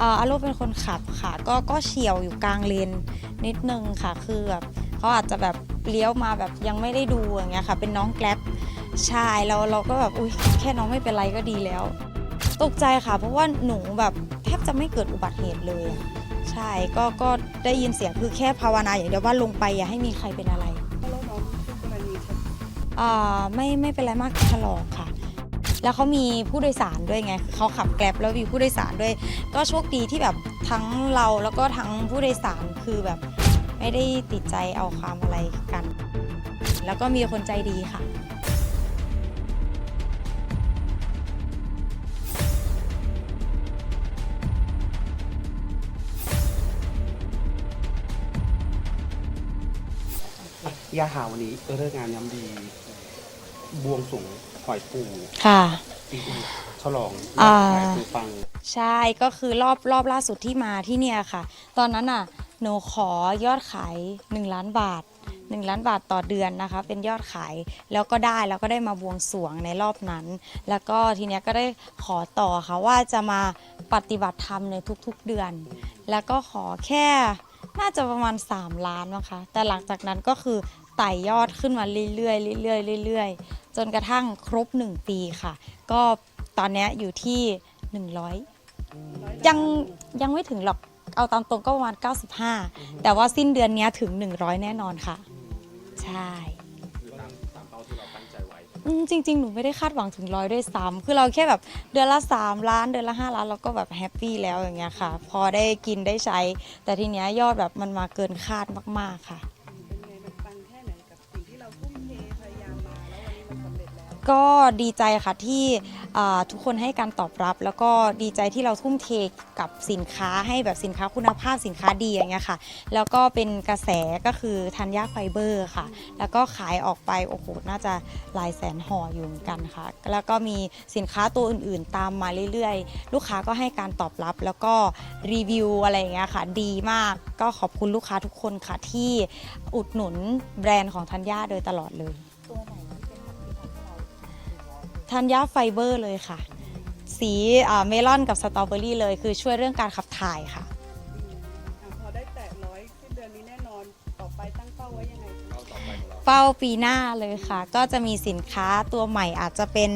เอ่ออาโลเป็นคนขับค่ะ ก็ก็เฉียวอยู่กลางเลนนิดนึงค่ะ คือแบบเขาอาจจะแบบเลี้ยวมาแบบยังไม่ได้ดูอย่างเงี้ยค่ะ เป็นน้องแกล็บใช่เราเราก็แบบอุ้ยแค่น้องไม่เป็นไรก็ดีแล้ว ตกใจค่ะ เพราะว่าหนูแบบแทบจะไม่เกิดอุบัติเหตุเลยอะใช่ก็ก็ได้ยินเสียงคือแค่ภาวนาอย่างเดียวว่าลงไปอย่าให้มีใครเป็นอะไรแล้วน้องคู่กรณีเขาอ่าไม่ไม่เป็นไรมากถลอกค่ะ แล้วเขามีผู้โดยสารด้วยไงเขาขับแกร็บแล้วมีผู้โดยสารด้วย ก็โชคดีที่แบบทั้งเราแล้วก็ทั้งผู้โดยสารคือแบบไม่ได้ติดใจเอาความอะไรกัน แล้วก็มีคนใจดีค่ะยาหาวันนี้เลิกงานยามดี บวงสรวง หอยปูค่ะปีอีฉลองอ่าขายปูปังใช่ก็คือรอบรอบล่าสุดที่มาที่เนี่ยค่ะ ตอนนั้นน่ะหนูขอยอดขาย 1 ล้านบาท 1 ล้านบาทต่อเดือนนะคะ เป็นยอดขายแล้วก็ได้แล้วก็ได้มาบวงสรวงในรอบนั้น แล้วก็ทีเนี้ยก็ได้ขอต่อค่ะว่าจะมาปฏิบัติธรรมในทุกๆเดือน แล้วก็ขอแค่น่าจะประมาณ 3 ล้านมั้งคะแต่หลังจากนั้นก็คือไต่ยอดขึ้นมาเรื่อยๆเรื่อยๆเรื่อยๆจนกระทั่งครบ 1 ปีค่ะ ก็ตอนเนี้ยอยู่ที่ 100 ยังยังไม่ถึงหรอกเอาตามตรงก็ประมาณ 95 แต่ว่าสิ้นเดือนเนี้ยถึง 100 แน่นอนค่ะ ใช่คือตามตามเป้าที่เราตั้งใจไว้อืมจริง ๆ หนูไม่ได้คาดหวังถึงร้อยด้วยซ้ำคือเราแค่แบบเดือนละ 3 ล้านเดือนละ 5 ล้านเราก็แบบแฮปปี้แล้วอย่างเงี้ยค่ะ พอได้กินได้ใช้ แต่ทีเนี้ยยอดแบบมันมาเกินคาดมากๆค่ะ ก็ดีใจค่ะที่ทุกคนให้การตอบรับ แล้วก็ดีใจที่เราทุ่มเทกับสินค้าให้แบบสินค้าคุณภาพสินค้าดีอย่างเงี้ยค่ะ แล้วก็เป็นกระแสก็คือธัญญาไฟเบอร์ค่ะ แล้วก็ขายออกไปโอ้โหน่าจะหลายแสนห่ออยู่เหมือนกันค่ะ แล้วก็มีสินค้าตัวอื่นๆ ตามมาเรื่อยๆ ลูกค้าก็ให้การตอบรับ แล้วก็รีวิวอะไรอย่างเงี้ยค่ะ ดีมากก็ขอบคุณลูกค้าทุกคนค่ะที่อุดหนุนแบรนด์ของธัญญาโดยตลอดเลย ธัญญาไฟเบอร์เลยค่ะ สีอ่าเมลอนกับสตรอเบอรี่เลย คือช่วยเรื่องการขับถ่ายค่ะอะ พอได้แตะร้อยสิ้นเดือนนี้แน่นอนต่อไปตั้งเป้าไว้ยังไงคะเราต่อไปของเราเป้าปีหน้าเลยค่ะ ก็จะมีสินค้าตัวใหม่อาจจะเป็น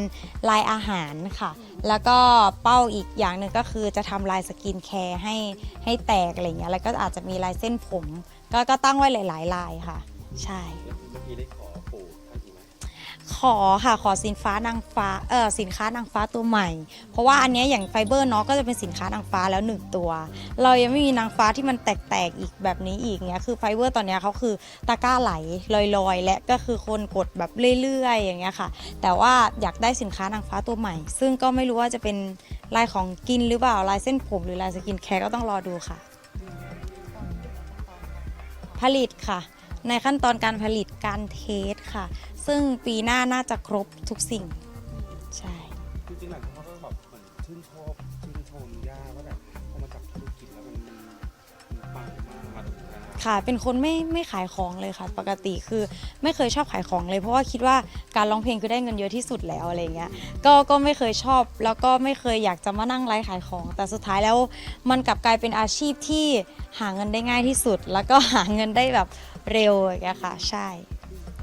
ลายอาหารค่ะ แล้วก็เป้าอีกอย่างหนึ่งก็คือจะทำลายสกินแคร์ให้ให้แตกอะไรอย่างเงี้ยแล้วก็อาจจะมีลายเส้นผม ก็ก็ตั้งไว้หลายๆลายค่ะ ใช่แล้วเมื่อกี้ได้ขอ อค่ะขอสินฟ้านางฟ้าเออสินค้านางฟ้าตัวใหม่ เพราะว่าอันเนี้ยอย่างไฟเบอร์เนาะก็จะเป็นสินค้านางฟ้าแล้วหนึ่งตัว เรายังไม่มีนางฟ้าที่มันแตกๆอีกแบบนี้อีกเนี้ยคือไฟเบอร์ตอนเนี้ยเขาคือตะกร้าไหลลอยๆ และก็คือคนกดแบบเรื่อยๆ อย่างเงี้ยค่ะ แต่ว่าอยากได้สินค้านางฟ้าตัวใหม่ ซึ่งก็ไม่รู้ว่าจะเป็นลายของกินหรือเปล่าลายเส้นผมหรือลายสกินแคร์ก็ต้องรอดูค่ะ ผลิตค่ะ ในขั้นตอนการผลิตการเทสค่ะ ซึ่งปีหน้าน่าจะครบทุกสิ่ง ใช่ จริงๆหลายคนเขาก็แบบเหมือนชื่นชอบชื่นชมย่าว่าแบบพอมาจับธุรกิจแล้วมันมันมันปังมากมาถึงขนาดนั้นค่ะเป็นคนไม่ไม่ขายของเลยค่ะ ปกติคือไม่เคยชอบขายของเลย เพราะว่าคิดว่าการร้องเพลงคือได้เงินเยอะที่สุดแล้วอะไรเงี้ยก็ก็ไม่เคยชอบแล้วก็ไม่เคยอยากจะมานั่งไลฟ์ขายของ แต่สุดท้ายแล้วมันกลับกลายเป็นอาชีพที่หาเงินได้ง่ายที่สุด แล้วก็หาเงินได้แบบ เร็วอย่างเงี้ยค่ะ ใช่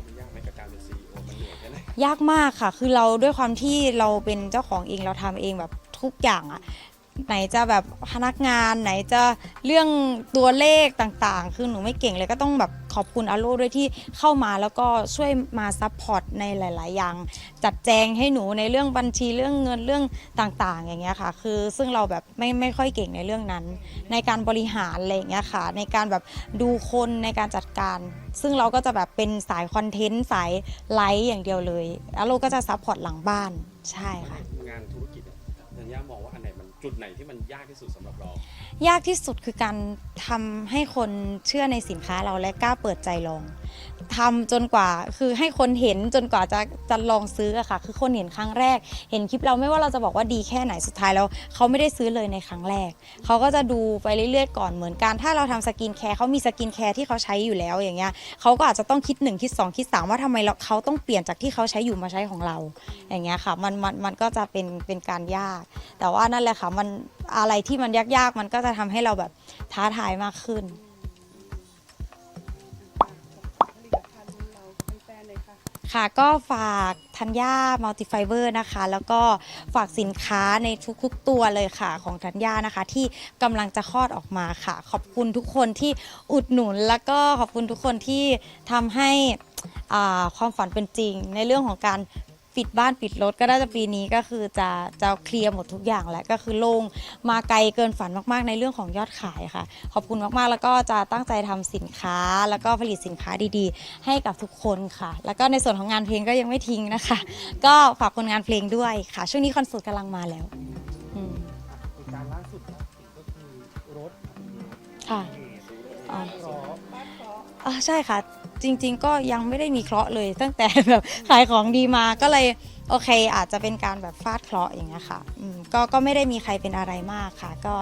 มันยากไหมกับการเป็นซีอีโอมันเหนื่อยแค่ไหนยากมากค่ะ คือเราด้วยความที่เราเป็นเจ้าของเองเราทำเองแบบทุกอย่างอะ ไหนจะแบบพนักงานไหนจะเรื่องตัวเลขต่างๆ คือหนูไม่เก่งเลยก็ต้องแบบขอบคุณอาโลด้วยที่เข้ามาแล้วก็ช่วยมาซัพพอร์ตในหลาย ๆ อย่าง จัดแจงให้หนูในเรื่องบัญชีเรื่องเงินเรื่องต่างๆ อย่างเงี้ยค่ะ คือซึ่งเราแบบไม่ไม่ค่อยเก่งในเรื่องนั้น ในการบริหารอะไรอย่างเงี้ยค่ะ ในการแบบดูคนในการจัดการ ซึ่งเราก็จะแบบเป็นสายคอนเทนต์สายไลฟ์อย่างเดียวเลยแล้วเราก็จะซัพพอร์ตหลังบ้านใช่ค่ะงานธุรกิจอะธัญญามองว่าอันไหน จุดไหนที่มันยากที่สุดสำหรับเรา ยากที่สุดคือการทำให้คนเชื่อในสินค้าเราและกล้าเปิดใจลองทำจนกว่าคือให้คนเห็นจนกว่าจะจะลองซื้ออะค่ะ คือคนเห็นครั้งแรก เห็นคลิปเราไม่ว่าเราจะบอกว่าดีแค่ไหนสุดท้ายแล้วเขาไม่ได้ซื้อเลยในครั้งแรก เขาก็จะดูไปเรื่อยๆก่อนเหมือนกัน ถ้าเราทำสกินแคร์เขามีสกินแคร์ที่เขาใช้อยู่แล้วอย่างเงี้ยเขาก็อาจจะต้องคิดหนึ่งคิดสองคิดสามว่าทำไมเราเขาต้องเปลี่ยนจากที่เขาใช้อยู่มาใช้ของเรา อย่างเงี้ยค่ะมันมันมันก็จะเป็นเป็นการยาก แต่ว่านั่นแหละค่ะมัน อะไรที่มันยากๆ มันก็จะทำให้เราแบบท้าทายมากขึ้น ผลิตภัณฑ์เราเป็นแฟนเลยค่ะ ค่ะก็ฝากธัญญามัลติไฟเบอร์นะคะ แล้วก็ฝากสินค้าในทุกๆตัวเลยค่ะ ของธัญญานะคะ ที่กำลังจะคลอดออกมาค่ะ ขอบคุณทุกคนที่อุดหนุน แล้วก็ขอบคุณทุกคนที่ทำให้อ่าความฝันเป็นจริง ในเรื่องของการ ปิดบ้านปิดรถก็น่าจะปีนี้ก็คือจะจะเคลียร์หมดทุกอย่างแล้วก็คือโล่งมาไกลเกินฝันมากๆ ในเรื่องของยอดขายค่ะ ขอบคุณมากๆ แล้วก็จะตั้งใจทำสินค้า แล้วก็ผลิตสินค้าดีๆ ให้กับทุกคนค่ะ แล้วก็ในส่วนของงานเพลงก็ยังไม่ทิ้งนะคะ ก็ฝากผลงานเพลงด้วยค่ะ ช่วงนี้คอนเสิร์ตกำลังมาแล้วอืมเหตุการณ์ล่าสุดครับก็คือรถค่ะเหตุอ๋อเพราะบ้านเพราะอ่าใช่ค่ะ จริง ๆ ก็ยังไม่ได้มีเคราะห์เลย ตั้งแต่แบบขายของดีมาก็เลยโอเค อาจจะเป็นการแบบฟาดเคราะห์อย่างเงี้ยค่ะอืมก็ก็ไม่ได้มีใครเป็นอะไรมากค่ะ ก็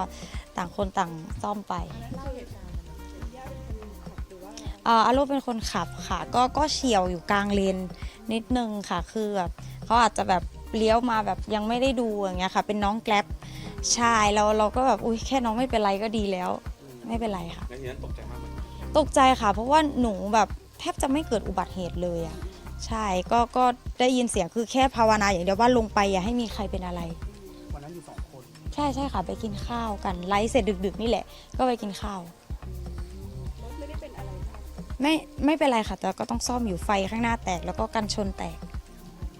ต่างคนต่างซ่อมไปเล่าเหตุการณ์เป็นญาติเป็นคนขับหรือว่าอ่าอารุเป็นคนขับค่ะ ก็ก็เฉียวอยู่กลางเลนนิดนึงค่ะ คือแบบเขาอาจจะแบบเลี้ยวมาแบบยังไม่ได้ดูอย่างเงี้ยค่ะ เป็นน้องแกล็บใช่เราเราก็แบบอุ้ยแค่น้องไม่เป็นไรก็ดีแล้ว ไม่เป็นไรค่ะ แล้วทีนั้นตกใจมากเหมือนกันตกใจค่ะ เพราะว่าหนูแบบ แทบจะไม่เกิดอุบัติเหตุเลยอะใช่ก็ก็ได้ยินเสียงคือแค่ภาวนาอย่างเดียวว่าลงไปอย่าให้มีใครเป็นอะไร วันนั้นอยู่สองคน ใช่ใช่ค่ะไปกินข้าวกันไลฟ์เสร็จดึก ๆ นี่แหละ ก็ไปกินข้าวรถไม่ได้เป็นอะไรค่ะไม่ไม่เป็นไรค่ะ แต่ก็ต้องซ่อมอยู่ไฟข้างหน้าแตกแล้วก็กันชนแตก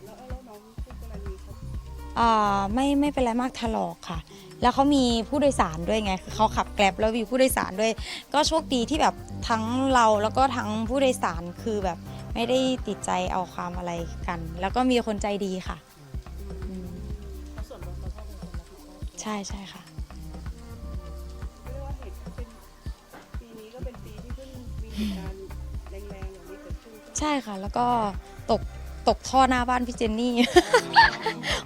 แล้วแล้วน้องคู่กรณีเขาอ่าไม่ไม่เป็นไรมากถลอกค่ะ แล้วเขามีผู้โดยสารด้วยไงคือเขาขับแกร็บแล้วมีผู้โดยสารด้วย ก็โชคดีที่แบบทั้งเราแล้วก็ทั้งผู้โดยสารคือแบบไม่ได้ติดใจเอาความอะไรกัน แล้วก็มีคนใจดีค่ะอืมส่วนรถเราก็เป็นคนรับผิดชอบใช่ใช่ค่ะ เรียกว่าเหตุเป็นปีนี้ก็เป็นปีที่เพิ่งมีเหตุการณ์แรงๆอย่างนี้เกิดขึ้น ใช่ค่ะ แล้วก็ตก ตกท่อหน้าบ้านพี่เจนนี่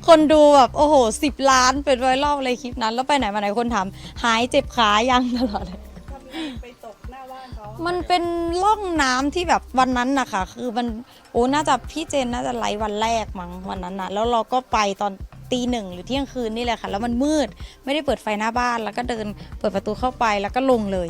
คนดูแบบโอ้โหสิบล้านเป็นไวรัลเลยคลิปนั้น แล้วไปไหนมาไหนคนถามหายเจ็บขายังตลอดเลยทำไมไปตกหน้าบ้านเขามันเป็นร่องน้ำที่แบบวันนั้นนะคะคือมันโอ้น่าจะพี่เจนน่าจะไลฟ์วันแรกมั้งวันนั้นนะแล้วเราก็ไปตอนตีหนึ่งหรือเที่ยงคืนนี่แหละค่ะ แล้วมันมืดไม่ได้เปิดไฟหน้าบ้านแล้วก็เดินเปิดประตูเข้าไปแล้วก็ลงเลย